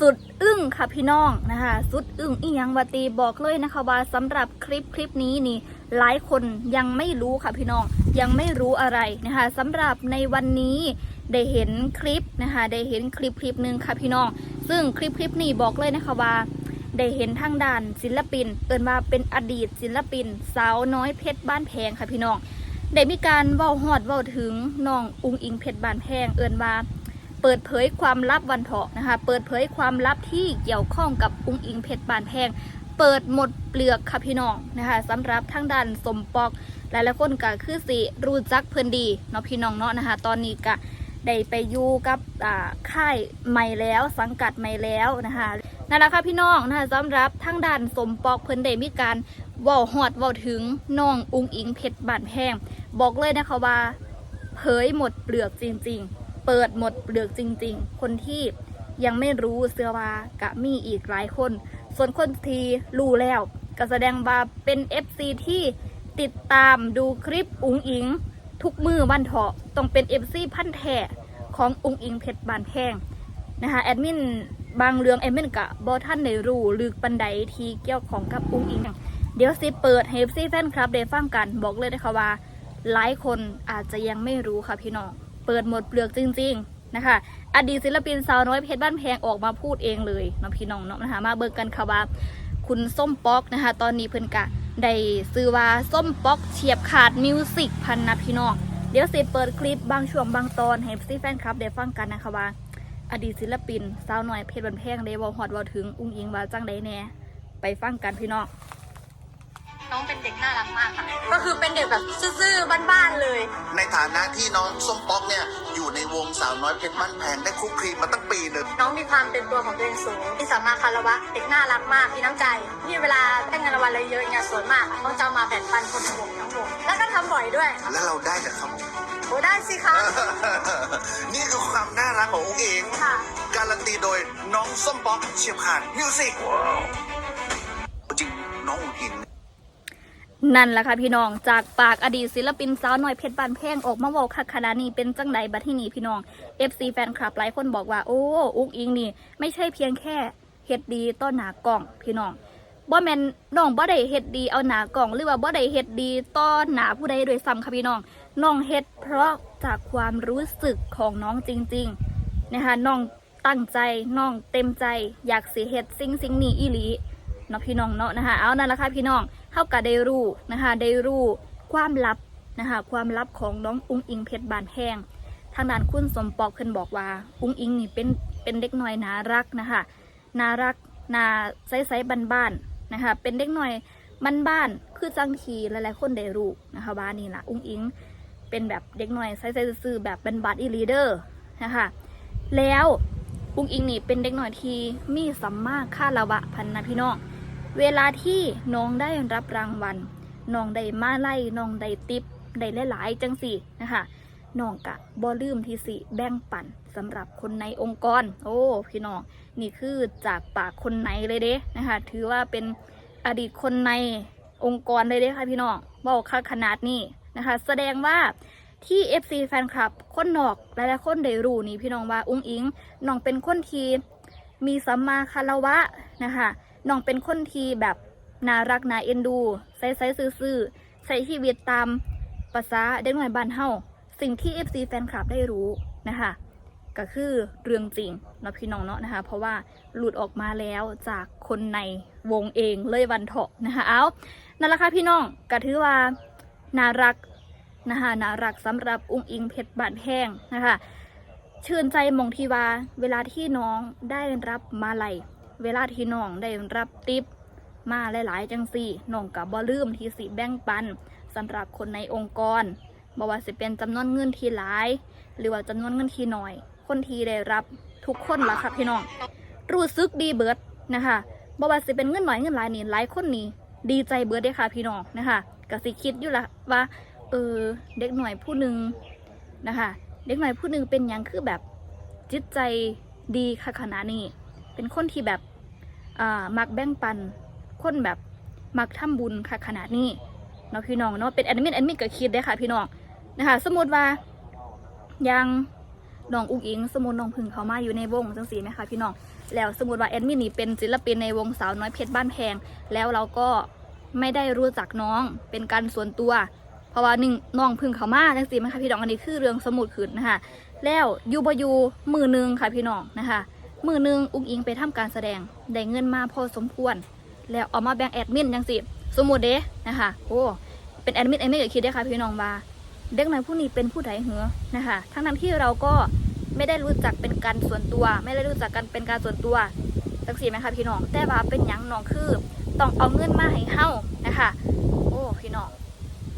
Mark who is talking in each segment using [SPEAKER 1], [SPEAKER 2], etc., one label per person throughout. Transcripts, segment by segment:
[SPEAKER 1] สุดอึ้งค่ะพี่น้องนะคะ สุดอึ้งอีหยังวาตีบอกเลยนะคะว่าสำหรับคลิปคลิปนี้นี่หลายคนยังไม่รู้ค่ะพี่น้องยังไม่รู้อะไรนะคะสำหรับในวันนี้ได้เห็นคลิปนะคะได้เห็นคลิปคลิปหนึ่งค่ะพี่น้อง ซึ่งคลิปคลิปนี้บอกเลยนะคะว่าได้เห็นทางด้านศิลปิน เอินว่าเป็นอดีตศิลปิน สาวน้อยเพชรบ้านแพงค่ะพี่น้องได้มีการเว้าฮอดเว้าถึงน้องอุงอิงเพชรบ้านแพงเอินว่า เปิดเผยความลับวันเถาะนะคะ เปิดเผยความลับที่เกี่ยวข้องกับอุ้งอิงเพชรบานแพง เปิดหมดเปลือกค่ะพี่น้องนะคะสำหรับทางด้านสมปอกหลายๆคนก็คือสิรู้จักเพิ่อนดีเนาะพี่น้องเนาะนะคะ ตอนนี้ก็ได้ไปอยู่กับค่ายใหม่แล้วสังกัดใหม่แล้วนะคะนั่นแหละค่ะพี่น้องนะคะสำหรับทางด้านสมปอกเพิ่นได้มีการว้าฮอดว้าถึงน้องอุงอิงเพชรบานแพงบอกเลยนะคะว่าเผยหมดเปลือกจริง ๆ เปิดหมดเปลือกจริง ๆ คนที่ยังไม่รู้เสือว่ากะมีอีกหลายคน ส่วนคนทีรู้แล้วก็แสดงว่าเป็น FC ที่ติดตามดูคลิปอุงอิง ทุกมือวันเถาะต้องเป็น FC พันแท้ของอุงอิงเพชรบานแพงนะคะแอดมินบางเรื่องแอดมินกะบอท่านในรู้ลึกปันใดทีเกี่ยวของกับอุงอิง เดี๋ยวสิเปิดให้ FC แฟนคลับได้ฟังกันบอกเลยนะคะว่าหลายคนอาจจะยังไม่รู้ค่ะพี่น้อง เปิดหมดเปลือกจริง ๆนะคะ อดีตศิลปินสาวน้อยเพชรบ้านแพงออกมาพูดเองเลยเนาะพี่น้องเนาะนะคะ มาเบิกกันค่ะว่าคุณส้มป๊อกนะคะ ตอนนี้เพิ่นกะได้ซื้อว่าส้มป๊อกเฉียบขาดมิวสิกพันนะพี่น้องเดี๋ยวสิเปิดคลิปบางช่วงบางตอนให้ซีแฟนคลับได้ฟังกันนะคะว่า อดีตศิลปินสาวน้อยเพชรบ้านแพงได้วอฮอดวอถึงอุ้งอิงว่าจังไดแน่ไปฟังกันพี่น้อง
[SPEAKER 2] องเป็นเด็กน่ารักมากค่ะ ก็คือเป็นเด็กแบบซื่อๆบ้านๆเลย
[SPEAKER 3] ในฐานะที่น้องส้มป๊อกเนี่ยอยู่ในวงสาวน้อยเพชรบ้านแพงได้คลุกคลีมาตั้งปีหนึ่ง
[SPEAKER 2] น้องมีความเป็นตัวของตัวเองสูงที่สามารถคารวะเด็กน่ารักมากมีน้ำใจที่เวลาได้เงินรางวัลอะไรเยอะเนี่ยส่วนมากต้องจะเอามาแบ่งปันคนในวงทั้งวงแล้วก็ทำบ่อยด้วย
[SPEAKER 3] และเราได้จากเขา
[SPEAKER 2] โอ้ได้สิคะ
[SPEAKER 3] นี่คือความน่ารักขององค์เอง
[SPEAKER 2] ค่ะ
[SPEAKER 3] การันตีโดยน้องส้มป๊อกเฉียบขาดมิวสิกจริงน้ององค์อิง
[SPEAKER 1] นั่นแหละค่ะพี่น้องจากปากอดีตศิลปินสาวน้อยเพชรบานแพงออกมาบอกคักขนาดนี้เป็นจังใดบัดที่นี่พี่น้อง FC แฟนคลับหลายคนบอกว่าโอ้อุกอิงนี่ ไม่ใช่เพียงแค่เฮ็ดดีต้อนหนากล่องพี่น้องบ่แมนน้องบ่ได้เฮ็ดดีเอาหนากล่องหรือว่าบ่ได้เฮ็ดดีต้อนหนาผู้ใดโดยซ้ำค่ะพี่น้องน้องเฮ็ดเพราะจากความรู้สึกของน้องจริงๆนะคะน้องตั้งใจน้องเต็มใจ อยากสิเฮ็ดสิ่งสิ่งนี้อีหลีเนาะพี่น้องเนาะนะคะเอานั่นแหละค่ะพี่น้อง เท่ากับได้รู้นะคะได้รู้ความลับนะคะความลับของน้องอุ้งอิงเพชรบานแห้งทางด้านคุณสมปอกเพิ่นบอกว่า อุ้งอิงนี่เป็นเป็นเด็กน้อยน่ารักนะคะน่ารักน่าใสๆบ้านๆนะคะเป็นเด็กน้อยบ้านๆคือจังทีหลายๆคนได้รู้นะคะว่านี่ล่ะอุ้งอิงเป็นแบบเด็กน้อยใสๆซื่อแบบเป็นบัตอีลีเดอร์นะคะแล้วอุ้งอิงนี่เป็นเด็กน้อยที่มีสัมมาคารวะพันนะพี่น้อง เวลาที่น้องได้รับรางวัลน้องได้มาไล่น้องได้ติปได้หลายๆจังสี่นะคะน้องกะบ่ลืมที่สิแบ่งปันสำหรับคนในองค์กร โอ้พี่น้องนี่คือจากปากคนในเลยเด้นะคะถือว่าเป็นอดีตคนในองค์กรเลยเด้ค่ะพี่น้องบอกค่าขนาดนี้นะคะ แสดงว่าที่ FC แฟนคลับ คนนอกหลายๆคนได้รู้นี่พี่น้องว่าอุ้งอิงน้องเป็นคนที่มีสัมมาคารวะนะคะ น้องเป็นคนที่แบบน่ารักน่าเอ็นดู ใส่ใส่ซื่อๆใช้ชีวิตตามภาษาเด็กหน่อยบ้านเฮาสิ่งที่ FC แฟนคลับได้รู้นะคะก็คือเรื่องจริงเนาะพี่น้องเนาะนะคะ เพราะว่าหลุดออกมาแล้วจากคนในวงเองเลยวันเถาะนะคะเอานั่นแหละค่ะพี่น้องก็ถือว่าน่ารักนะคะน่ารักสำหรับอุ้งอิงเพชรบานแห้งนะคะชื่นใจมองทีว่าเวลาที่น้องได้รับมาลัย เวลาที่น้องได้รับติปมาหลายๆ จังสี่น้องกับบ่ลืมที่สิแบ่งปันสำหรับคนในองค์กรบ่ว่าสิเป็นจำนวนเงินที่หลาย หรือว่าจำนวนเงินที่น้อย คนที่ได้รับทุกคนละครับพี่น้องรู้สึกดีเบิร์ดนะคะบ่ว่าสิเป็นเงินหน่อยเงินหลายนี่หลายคนนี่ดีใจเบิร์ดได้ค่ะพี่น้องนะคะกสิคิดอยู่ละว่าเออเด็กหน่อยผู้หนึ่งนะคะเด็กหน่อยผู้หนึ่งเป็นยังคือแบบจิตใจดีค่ะขนาดนี้ เป็นคนที่แบบ มักแบ่งปันคนแบบมักทำบุญค่ะขนาดนี้เนาะพี่น้องเนาะเป็นแอดมินแอดมินก็คิดได้ค่ะพี่น้องนะคะสมมติว่ายังน้องอุ้งอิงสมมุติน้องพึ่งเขามาอยู่ในวงจังสีไหมคะพี่น้องแล้วสมมติว่าแอดมินนี่เป็นศิลปินในวงสาวน้อยเพชรบ้านแพง แล้วเราก็ไม่ได้รู้จักน้องเป็นการส่วนตัว เพราะว่าหนึ่งน้องพึ่งเขามาจังสีไหมคะพี่น้องอันนี้คือเรื่องสมุดขึ้นนะคะแล้วยูบยูมือหนึ่งค่ะพี่น้องนะคะ มือหนึ่งอุ้งอิงไปทำการแสดง ได้เงินมาพอสมควร แล้วเอามาแบ่งแอดมินจังสิ สมมติเด้นะคะ โอ้ เป็นแอดมินแอดมินก็คิดได้ค่ะพี่น้องว่า เด็กน้อยผู้นี้เป็นผู้ใดเหรอนะคะ ทั้งนั้นที่เราก็ไม่ได้รู้จักเป็นการส่วนตัว ไม่ได้รู้จักกันเป็นการส่วนตัวจังสิไหมคะพี่น้อง แต่ว่าเป็นยังน้องคือ ต้องเอาเงินมาให้เฮานะคะ โอ้พี่น้อง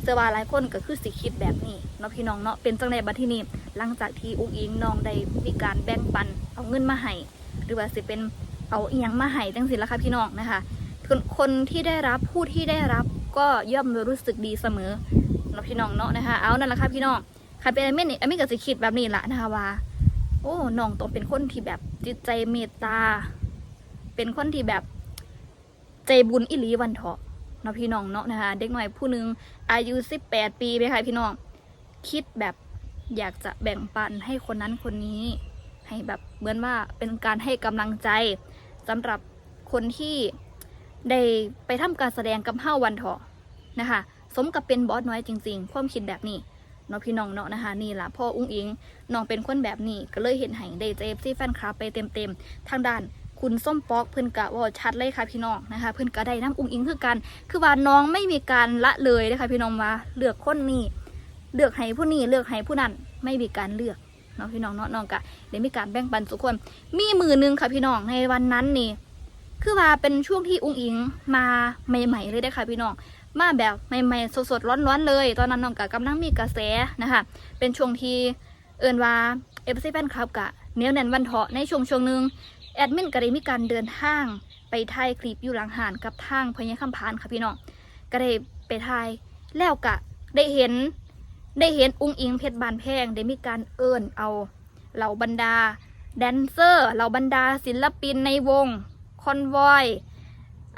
[SPEAKER 1] เสื้อว่าหลายคนก็คือสิคิดแบบนี้เนาะพี่น้องเนาะเป็นจังในบัดที่นี้หลังจากที่อุ้งอิงน้องได้มีการแบ่งปัน เอาเงินมาให้หรือว่าสิเป็นเอาอียงมาให้จังสิละค่ะพี่น้องนะคะคนคนที่ได้รับผู้ที่ได้รับก็ย่อมรู้สึกดีเสมอเนาะพี่น้องเนาะนะคะเอานั่นแหละค่ะพี่น้องใครเป็นไอ้เม่นไอ้เม่นก็จะคิดแบบนี้ละนะคะว่า โอ้น้องต้องเป็นคนที่แบบจิตใจเมตตา เป็นคนที่แบบใจบุญอิลีวันเถาะเนาะพี่น้องเนาะนะคะเด็กหน่อยผู้หนึ่งอายุสิบแปดปีไหมคะพี่น้องคิดแบบอยากจะแบ่งปันให้คนนั้นคนนี้ ให้แบบเหมือนว่าเป็นการให้กำลังใจสำหรับคนที่ได้ไปทำการแสดงกับเฮ้าวันเถาะนะคะ สมกับเป็นบอสน้อยจริงๆ ความคิดแบบนี้เนาะพี่น้องเนาะนะคะนี่ล่ะพ่ออุ้งอิงน้องเป็นคนแบบนี้ก็เลยเห็นให้ได้เจฟซี่แฟนคลับไปเต็มๆ ทางด้านคุณส้มปอกเพื่อนกะว่าชัดเลยค่ะพี่น้องนะคะ เพื่อนกะได้น้ำอุ้งอิงคือกัน คือว่าน้องไม่มีการละเลยนะคะพี่น้องว่าเลือกคนนี้เลือกให้ผู้นี้เลือกให้ผู้นั้นไม่มีการเลือก เนาะพี่น้องเนาะน้องกะได้มีการแบ่งปันทุกคนมีมือหนึงค่ะพี่น้องในวันนั้นนี่ คือว่าเป็นช่วงที่อุ้งอิงมาใหม่ ๆ เลยได้ค่ะพี่น้องมาแบบใหม่ๆสดๆร้อนๆเลย ตอนนั้นน้องกะกำลังมีกระแสนะคะเป็นช่วงที่เอินว่าเอฟซีแฟนคลับกะเนียแน่นวันเถาะในช่วงช่วงหนึ่งแอดมินก็ได้มีการเดินทางไปถ่ายคลิปอยู่หลังหานกับทางพญาคำพานค่ะพี่น้องก็ได้ไปถ่ายแล้วกะได้เห็น ได้เห็นอุ้งอิงเพชรบานแพงได้มีการเอิ้นเอาเหล่าบรรดา แดนเซอร์ เหล่าบรรดาศิลปินในวง คอนวอย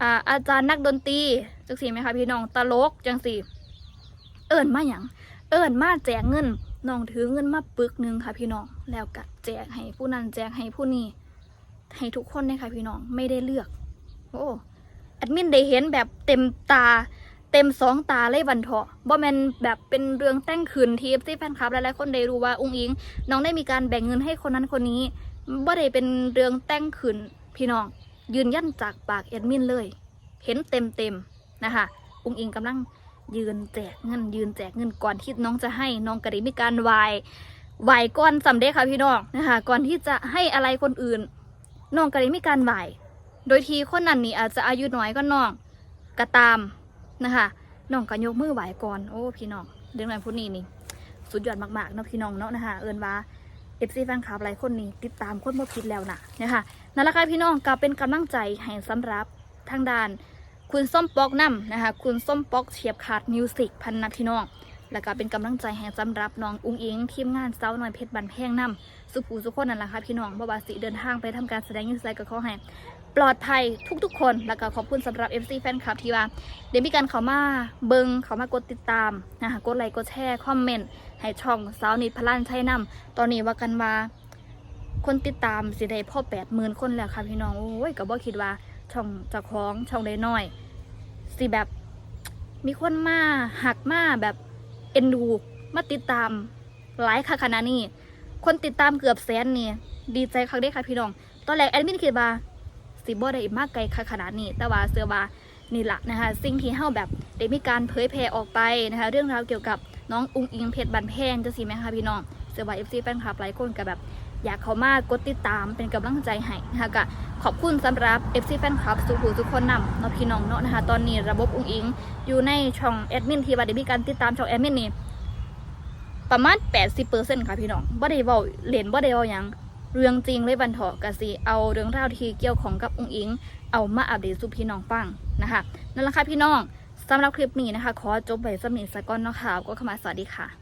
[SPEAKER 1] อาอาจารย์นักดนตรีจังสีไหมคะพี่น้องตลกจังสีเอิญมาอย่างเอิญมาแจกเงินน้องถือเงินมาปึกหนึ่งค่ะ พี่น้องแล้วก็แจกให้ผู้นั้นแจกให้ผู้นี้ให้ทุกคนเลยค่ะพี่น้องไม่ได้เลือก โอ้แอดมินได้เห็นแบบเต็มตา เต็มสองตาเลยวันเถาะบ่แมนแบบเป็นเรื่องแต่งขืนทีฟที่แฟนคลับหลายๆคนได้รู้ว่าอุ้งอิง น้องได้มีการแบ่งเงินให้คนนั้นคนนี้บ่ได้เป็นเรื่องแต่งขืนพี่น้อง ยืนยันจากปากแอดมินเลย เห็นเต็มเต็มๆนะคะอุ้งอิงกำลังยืนแจกเงินยืนแจกเงินก่อนที่น้องจะให้น้องกระดิมีการไหวไหวก่อนสำเร็จค่ะพี่น้องนะคะก่อนที่จะให้อะไรคนอื่น น้องกระดิมีการไหวโดยที่คนนั้นนี่อาจจะอายุน้อยก็น้องก็ตาม นะคะน้องก็ยกมือไหวก่อนโอ้พี่น้องเรื่องอะไรพูดนี้นี่สุดยอดมากๆเนาะพี่น้องเนาะนะคะเอินว่าเอฟซีแฟนคลับหลายคนนี่ติดตามคนบ่ผิดแล้วนะนะคะนั่นแหละค่ะพี่น้องก็เป็นกำลังใจให้สำหรับทางด้าน คุณส้มปอกน้ำนะคะคุณส้มปอกเฉียบขาดมิวสิกพันนะพี่น้อง แล้วก็เป็นกำลังใจให้สำหรับน้องอุ้งอิงทีมงานเซาหน่อยเพชรบันแพงน้ำสุภูสุขคนนั่นแหละค่ะพี่น้องบ่ว่าสิเดินทางไปทำการแสดงอยูไซก็ขอให้ปลอดภัยทุกๆ คน แล้วก็ขอบคุณสำหรับ FC แฟนคลับที่ว่าเดี๋ยวมีการเขามาเบิงเขามากดติดตามนะคะกดไลค์กดแชร์คอมเมนต์ให้ช่องสาวนิดพลันใช้น้ำตอนนี้ว่ากันว่าคนติดตามสิได้พ่อแปดหมื่นคนแล้วค่ะพี่น้อง โอ้ยก็บ่คิดว่าช่องจะคล้องช่องได้น้อย สิแบบมีคนมาหักมาแบบ เอ็นดูมาติดตามหลายค่ะขณะนี้ คนติดตามเกือบแสนนี่ดีใจคักเด้ค่ะพี่น้อง ตอนแรกแอดมินคิดว่าสิบ่ได้มากไกลค่ะขนาดนี้ แต่ว่าเสือว่านี่แหละนะคะสิ่งที่เฮาแบบได้มีการเผยแพร่ออกไปนะคะ เรื่องราวเกี่ยวกับน้องอุ้งอิงเพชรบันแพงจะสิไหมคะพี่น้องเสือว่าเอฟซีแฟนคลับหลายคนกับแบบ อยากเขามากดติดตามเป็นกำลังใจให้นะคะก็ขอบคุณสำหรับ FC Fan Club สุขุทุกคนนำเนาะพี่น้องเนาะนะคะตอนนี้ระบบอุ้งอิง อยู่ในช่องแอดมินที่ว่าได้มีการติดตามช่องแอดมินนี่ประมาณ 80%ค่ะพี่น้องบ่ได้เว้าเล่นบ่ได้เว้าหยังเรื่องจริงเลยบันเถาะกะสิเอาเรื่องราวที่เกี่ยวของกับอุ้งอิง เอามาอัปเดตสู่พี่น้องฟังนะคะนั่นแหละค่ะพี่น้องสำหรับคลิปนี้นะคะ ขอจบไว้สำนีสก่อนเนาะค่ะก็เข้ามาสวัสดีค่ะ